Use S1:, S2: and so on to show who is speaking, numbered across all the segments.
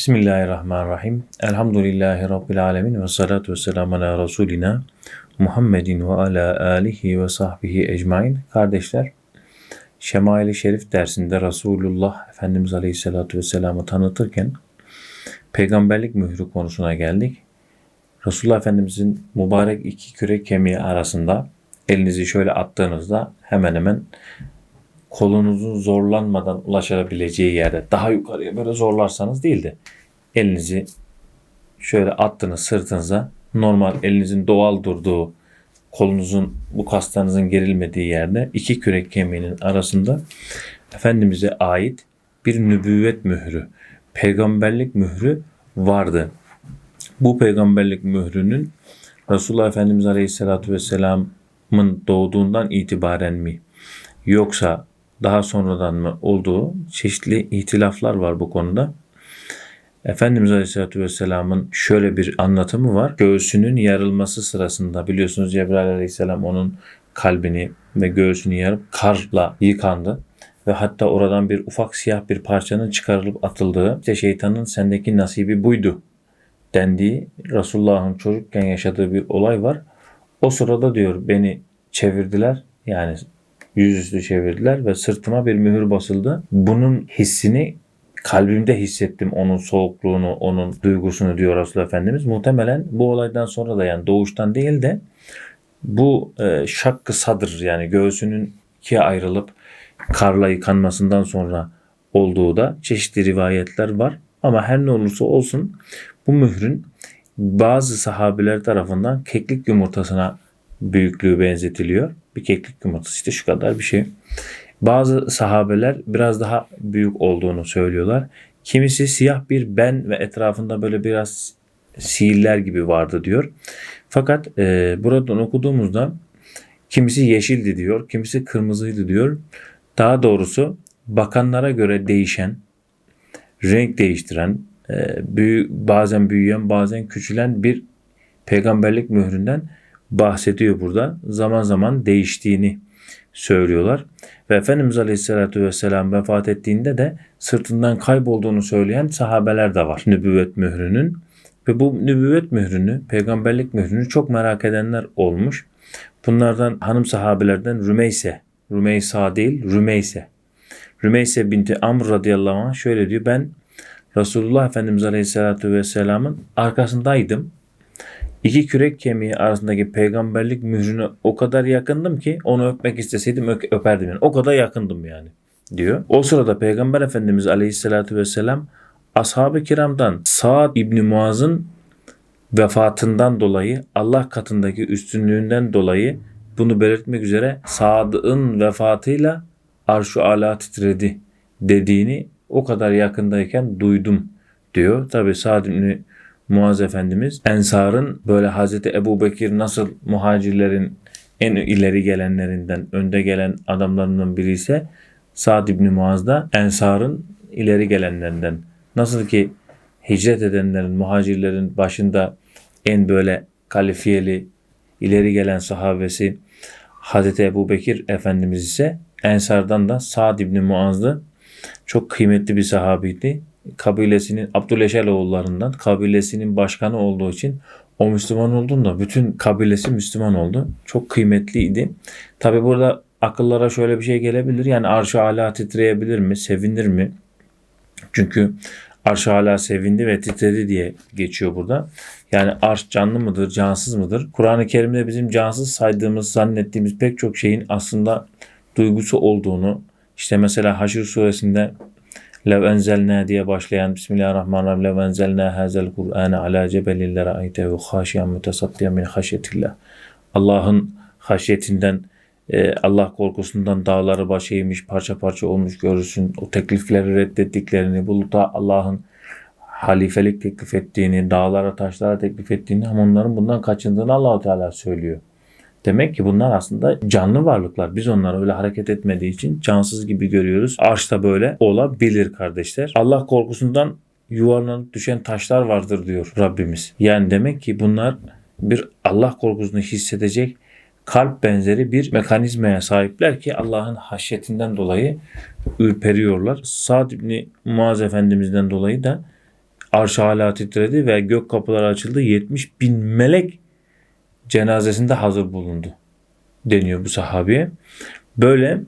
S1: Bismillahirrahmanirrahim. Elhamdülillahi Rabbil alemin ve salatu ve selamu ala Resulina Muhammedin ve ala alihi ve sahbihi ecmain. Kardeşler, Şemail-i Şerif dersinde Resulullah Efendimiz Aleyhisselatü Vesselam'ı tanıtırken peygamberlik mührü konusuna geldik. Resulullah Efendimizin mübarek iki kürek kemiği arasında elinizi şöyle attığınızda hemen hemen kolunuzun zorlanmadan ulaşabileceği yerde daha yukarıya böyle zorlarsanız değil de elinizi şöyle attınız sırtınıza normal elinizin doğal durduğu kolunuzun bu kaslarınızın gerilmediği yerde iki kürek kemiğinin arasında Efendimiz'e ait bir nübüvvet mührü, peygamberlik mührü vardı. Bu peygamberlik mührünün Resulullah Efendimiz Aleyhisselatü Vesselam'ın doğduğundan itibaren mi yoksa daha sonradan mı olduğu çeşitli ihtilaflar var bu konuda. Efendimiz Aleyhisselatü Vesselam'ın şöyle bir anlatımı var. Göğsünün yarılması sırasında biliyorsunuz Cebrail Aleyhisselam onun kalbini ve göğsünü yarıp karla yıkandı. Ve hatta oradan bir ufak siyah bir parçanın çıkarılıp atıldığı, işte şeytanın sendeki nasibi buydu dendiği Resulullah'ın çocukken yaşadığı bir olay var. O sırada diyor beni çevirdiler. Yani yüzüstü çevirdiler ve sırtıma bir mühür basıldı. Bunun hissini kalbimde hissettim onun soğukluğunu, onun duygusunu diyor Resulullah Efendimiz. Muhtemelen bu olaydan sonra da yani doğuştan değil de bu e, şakkı sadır yani göğsünün ikiye ayrılıp karla yıkanmasından sonra olduğu da çeşitli rivayetler var. Ama her ne olursa olsun bu mührün bazı sahabeler tarafından keklik yumurtasına büyüklüğü benzetiliyor. Bir keklik yumurtası işte şu kadar bir şey. Bazı sahabeler biraz daha büyük olduğunu söylüyorlar. Kimisi siyah bir ben ve etrafında böyle biraz sihirler gibi vardı diyor. Fakat e, buradan okuduğumuzda kimisi yeşildi diyor, kimisi kırmızıydı diyor. Daha doğrusu bakanlara göre değişen, renk değiştiren, e, büyü, bazen büyüyen, bazen küçülen bir peygamberlik mühründen bahsediyor burada. Zaman zaman değiştiğini söylüyorlar. Ve Efendimiz Aleyhisselatü Vesselam vefat ettiğinde de sırtından kaybolduğunu söyleyen sahabeler de var nübüvvet mührünün. Ve bu nübüvvet mührünü, peygamberlik mührünü çok merak edenler olmuş. Bunlardan hanım sahabelerden Rümeyse, Rümeysa değil Rümeyse. Rümeyse binti Amr radıyallahu anh şöyle diyor. Ben Resulullah Efendimiz Aleyhisselatü Vesselam'ın arkasındaydım. İki kürek kemiği arasındaki peygamberlik mührüne o kadar yakındım ki onu öpmek isteseydim öperdim yani. O kadar yakındım yani diyor. O sırada Peygamber Efendimiz Aleyhisselatü Vesselam ashab-ı kiramdan Sa'd İbni Muaz'ın vefatından dolayı Allah katındaki üstünlüğünden dolayı bunu belirtmek üzere Sa'd'ın vefatıyla arş-ı ala titredi dediğini o kadar yakındayken duydum diyor. Tabi Sa'd İbni Muaz Efendimiz Ensar'ın böyle Hazreti Ebu Bekir nasıl muhacirlerin en ileri gelenlerinden, önde gelen adamlarından biri ise Sa'd İbni Muaz da Ensar'ın ileri gelenlerinden. Nasıl ki hicret edenlerin, muhacirlerin başında en böyle kalifiyeli, ileri gelen sahabesi Hazreti Ebu Bekir Efendimiz ise Ensar'dan da Sa'd İbni Muaz'dı. Çok kıymetli bir sahabiydi kabilesinin Abdüleşel oğullarından kabilesinin başkanı olduğu için o Müslüman olduğunda bütün kabilesi Müslüman oldu. Çok kıymetliydi. Tabi burada akıllara şöyle bir şey gelebilir. Yani arş-ı ala titreyebilir mi? Sevinir mi? Çünkü arş-ı ala sevindi ve titredi diye geçiyor burada. Yani arş canlı mıdır, cansız mıdır? Kur'an-ı Kerim'de bizim cansız saydığımız, zannettiğimiz pek çok şeyin aslında duygusu olduğunu, işte mesela Haşr suresinde Lev enzelna diye başlayan Bismillahirrahmanirrahim. Lev enzelna hazel Kur'ane ala cebelin le ra'aytehu haşiyan mütesaddiyan min haşyetillah. Allah'ın haşyetinden e, Allah korkusundan dağları baş eğmiş, parça parça olmuş görürsün. O teklifleri reddettiklerini, buluta Allah'ın halifelik teklif ettiğini, dağlara, taşlara teklif ettiğini ama onların bundan kaçındığını Allahu Teala söylüyor. Demek ki bunlar aslında canlı varlıklar. Biz onları öyle hareket etmediği için cansız gibi görüyoruz. Arş da böyle olabilir kardeşler. Allah korkusundan yuvarlanıp düşen taşlar vardır diyor Rabbimiz. Yani demek ki bunlar bir Allah korkusunu hissedecek kalp benzeri bir mekanizmaya sahipler ki Allah'ın haşyetinden dolayı ürperiyorlar. Sa'd İbni Muaz Efendimiz'den dolayı da Arş hala titredi ve gök kapıları açıldı. 70 bin melek cenazesinde hazır bulundu deniyor bu sahabeye. Böyle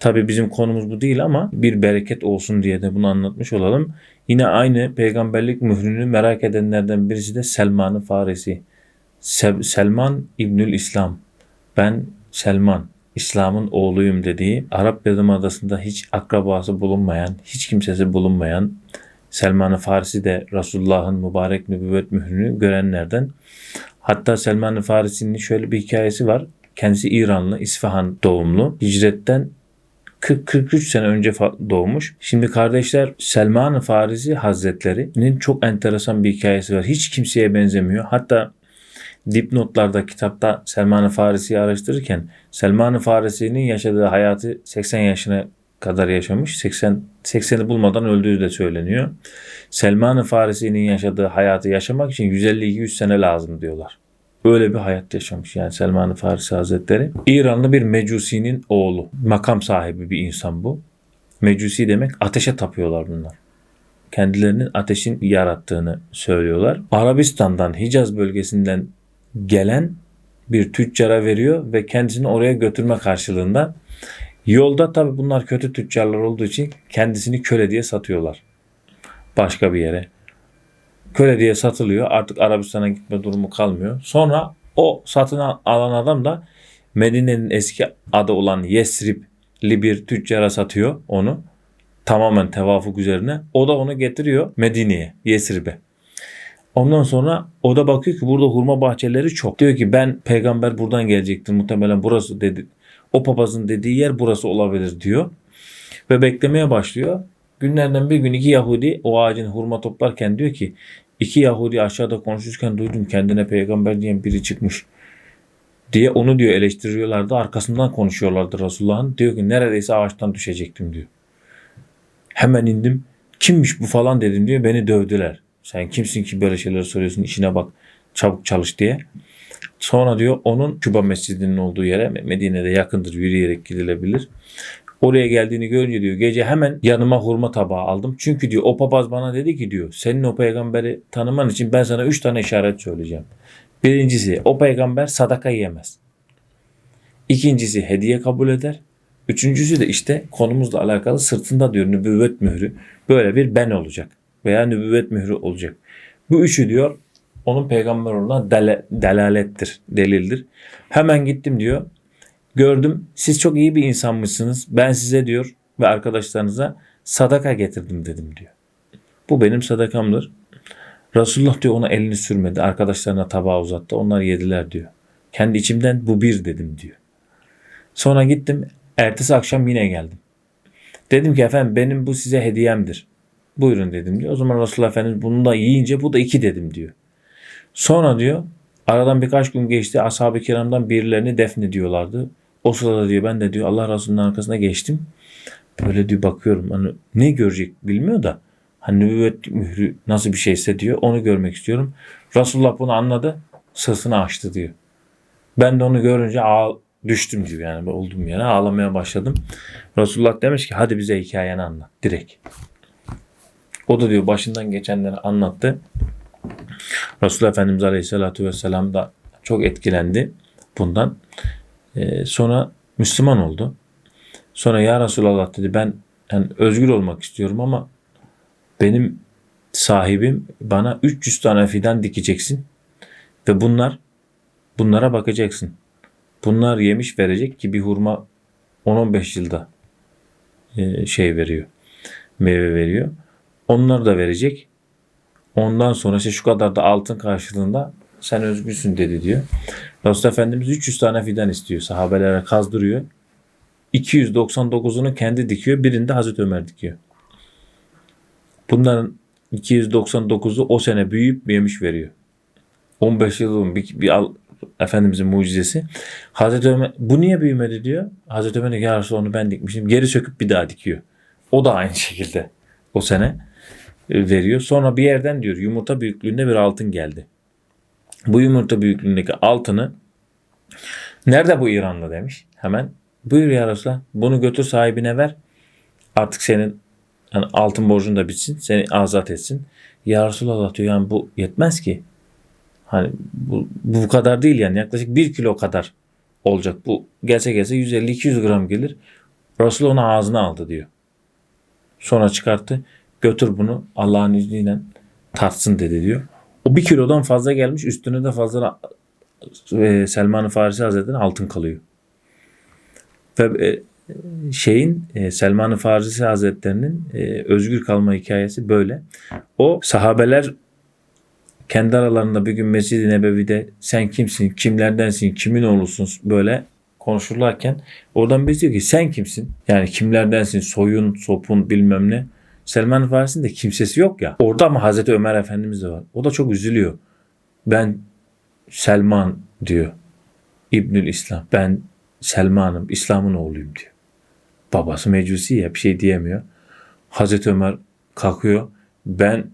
S1: tabi bizim konumuz bu değil ama bir bereket olsun diye de bunu anlatmış olalım. Yine aynı peygamberlik mührünü merak edenlerden birisi de Selman-ı Farisi. Se- Selman İbnül İslam. Ben Selman, İslam'ın oğluyum dediği Arap Yarımadası'nda hiç akrabası bulunmayan, hiç kimsesi bulunmayan Selman-ı Farisi de Resulullah'ın mübarek nübüvvet mührünü görenlerden. Hatta Selman-ı Farisi'nin şöyle bir hikayesi var. Kendisi İranlı, İsfahan doğumlu. Hicretten 40-43 sene önce doğmuş. Şimdi kardeşler Selman-ı Farisi Hazretleri'nin çok enteresan bir hikayesi var. Hiç kimseye benzemiyor. Hatta dipnotlarda kitapta Selman-ı Farisi'yi araştırırken Selman-ı Farisi'nin yaşadığı hayatı 80 yaşına kadar yaşamış. 80 80'i bulmadan öldüğü de söyleniyor. Selman-ı Farisi'nin yaşadığı hayatı yaşamak için 150-200 sene lazım diyorlar. Öyle bir hayat yaşamış yani Selman-ı Farisi Hazretleri. İranlı bir mecusinin oğlu. Makam sahibi bir insan bu. Mecusi demek ateşe tapıyorlar bunlar. Kendilerinin ateşin yarattığını söylüyorlar. Arabistan'dan, Hicaz bölgesinden gelen bir tüccara veriyor ve kendisini oraya götürme karşılığında yolda tabi bunlar kötü tüccarlar olduğu için kendisini köle diye satıyorlar. Başka bir yere köle diye satılıyor. Artık Arabistan'a gitme durumu kalmıyor. Sonra o satın alan adam da Medine'nin eski adı olan Yesrib'li bir tüccara satıyor onu. Tamamen tevafuk üzerine. O da onu getiriyor Medine'ye, Yesrib'e. Ondan sonra o da bakıyor ki burada hurma bahçeleri çok. Diyor ki ben peygamber buradan gelecektir muhtemelen burası dedi. O papazın dediği yer burası olabilir diyor. Ve beklemeye başlıyor. Günlerden bir gün iki Yahudi o ağacın hurma toplarken diyor ki iki Yahudi aşağıda konuşurken duydum kendine peygamber diyen biri çıkmış diye onu diyor eleştiriyorlardı. Arkasından konuşuyorlardı Resulullah'ın. Diyor ki neredeyse ağaçtan düşecektim diyor. Hemen indim. Kimmiş bu falan dedim diyor. Beni dövdüler. Sen kimsin ki böyle şeyler soruyorsun işine bak çabuk çalış diye. Sonra diyor onun Küba Mescidi'nin olduğu yere Medine'de yakındır yürüyerek gidilebilir. Oraya geldiğini görünce diyor gece hemen yanıma hurma tabağı aldım. Çünkü diyor o papaz bana dedi ki diyor senin o peygamberi tanıman için ben sana üç tane işaret söyleyeceğim. Birincisi o peygamber sadaka yemez. İkincisi hediye kabul eder. Üçüncüsü de işte konumuzla alakalı sırtında diyor nübüvvet mührü. Böyle bir ben olacak veya nübüvvet mührü olacak. Bu üçü diyor onun peygamber olduğuna dele, delalettir, delildir. Hemen gittim diyor. Gördüm siz çok iyi bir insanmışsınız. Ben size diyor ve arkadaşlarınıza sadaka getirdim dedim diyor. Bu benim sadakamdır. Resulullah diyor ona elini sürmedi. Arkadaşlarına tabağı uzattı. Onlar yediler diyor. Kendi içimden bu bir dedim diyor. Sonra gittim. Ertesi akşam yine geldim. Dedim ki efendim benim bu size hediyemdir. Buyurun dedim diyor. O zaman Resulullah Efendimiz bunu da yiyince bu da iki dedim diyor. Sonra diyor aradan birkaç gün geçti. Ashab-ı kiramdan birilerini defnediyorlardı. O sırada diyor ben de diyor Allah Resulü'nün arkasına geçtim. Böyle diyor bakıyorum hani ne görecek bilmiyor da hani nübüvvet mührü nasıl bir şeyse diyor onu görmek istiyorum. Resulullah bunu anladı sırtını açtı diyor. Ben de onu görünce ağ, düştüm diyor yani olduğum yere ağlamaya başladım. Resulullah demiş ki hadi bize hikayeni anlat direkt. O da diyor başından geçenleri anlattı. Resulullah Efendimiz Aleyhisselatü Vesselam da çok etkilendi bundan. Ee, sonra Müslüman oldu. Sonra ya Resulallah dedi ben yani özgür olmak istiyorum ama benim sahibim bana 300 tane fidan dikeceksin ve bunlar bunlara bakacaksın. Bunlar yemiş verecek ki bir hurma 10-15 yılda e, şey veriyor. Meyve veriyor. Onları da verecek. Ondan sonra işte şu kadar da altın karşılığında sen özgürsün dedi diyor. Resulullah Efendimiz 300 tane fidan istiyor. Sahabelere kazdırıyor. 299'unu kendi dikiyor. Birinde Hazreti Ömer dikiyor. Bunların 299'u o sene büyüyüp yemiş veriyor. 15 yılın bir, bir al, Efendimizin mucizesi. Hazreti Ömer bu niye büyümedi diyor. Hazreti Ömer ya Resulallah onu ben dikmişim. Geri söküp bir daha dikiyor. O da aynı şekilde o sene veriyor. Sonra bir yerden diyor yumurta büyüklüğünde bir altın geldi. Bu yumurta büyüklüğündeki altını nerede bu İranlı demiş hemen. Buyur ya Resulallah bunu götür sahibine ver. Artık senin yani altın borcun da bitsin. Seni azat etsin. Ya Resulallah diyor yani bu yetmez ki. Hani bu, bu kadar değil yani yaklaşık 1 kilo kadar olacak. Bu gelse gelse 150-200 gram gelir. Resul onu ağzına aldı diyor. Sonra çıkarttı. Götür bunu Allah'ın izniyle tartsın dedi diyor. O bir kilodan fazla gelmiş. Üstüne de fazla e, Selman-ı Farisi Hazretleri'nin altın kalıyor. Ve e, şeyin e, Selman-ı Farisi Hazretleri'nin e, özgür kalma hikayesi böyle. O sahabeler kendi aralarında bir gün Mescid-i Nebevi'de sen kimsin, kimlerdensin, kimin oğlusun böyle konuşurlarken oradan birisi diyor ki sen kimsin? Yani kimlerdensin, soyun, sopun bilmem ne. Selman-ı Farisi'nin de kimsesi yok ya. Orada ama Hazreti Ömer Efendimiz de var. O da çok üzülüyor. Ben Selman diyor. İbnül İslam. Ben Selman'ım, İslam'ın oğluyum diyor. Babası mecusi ya bir şey diyemiyor. Hazreti Ömer kalkıyor. Ben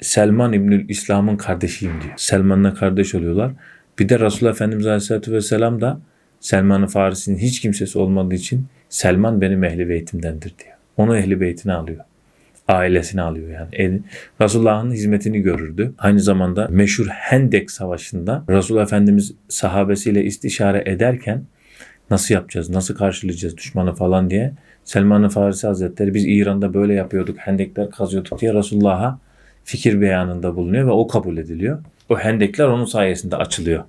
S1: Selman İbnül İslam'ın kardeşiyim diyor. Selman'la kardeş oluyorlar. Bir de Resulullah Efendimiz Aleyhisselatü Vesselam da Selman-ı Farisi'nin hiç kimsesi olmadığı için Selman benim ehli beytimdendir diyor. Onu ehli beytine alıyor. Ailesini alıyor yani. El- Resulullah'ın hizmetini görürdü. Aynı zamanda meşhur Hendek Savaşı'nda Resulullah Efendimiz sahabesiyle istişare ederken nasıl yapacağız, nasıl karşılayacağız düşmanı falan diye Selman-ı Farisi Hazretleri biz İran'da böyle yapıyorduk, hendekler kazıyorduk diye Resulullah'a fikir beyanında bulunuyor ve o kabul ediliyor. O hendekler onun sayesinde açılıyor.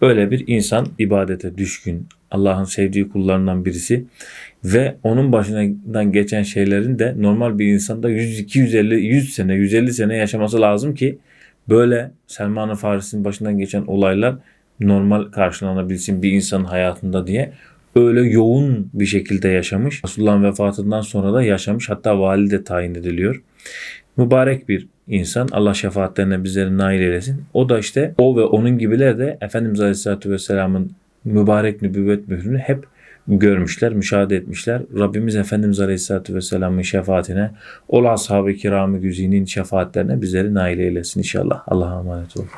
S1: Öyle bir insan ibadete düşkün, Allah'ın sevdiği kullarından birisi ve onun başından geçen şeylerin de normal bir insanda 100, 250, 100 sene, 150 sene yaşaması lazım ki böyle Selman-ı Farisi'nin başından geçen olaylar normal karşılanabilsin bir insanın hayatında diye öyle yoğun bir şekilde yaşamış. Resulullah'ın vefatından sonra da yaşamış hatta valide tayin ediliyor. Mübarek bir insan. Allah şefaatlerine bizleri nail eylesin. O da işte o ve onun gibiler de Efendimiz Aleyhisselatü Vesselam'ın mübarek nübüvvet mührünü hep görmüşler, müşahede etmişler. Rabbimiz Efendimiz Aleyhisselatü Vesselam'ın şefaatine, ol ashab-ı kiram-ı güzinin şefaatlerine bizleri nail eylesin inşallah. Allah'a emanet olun.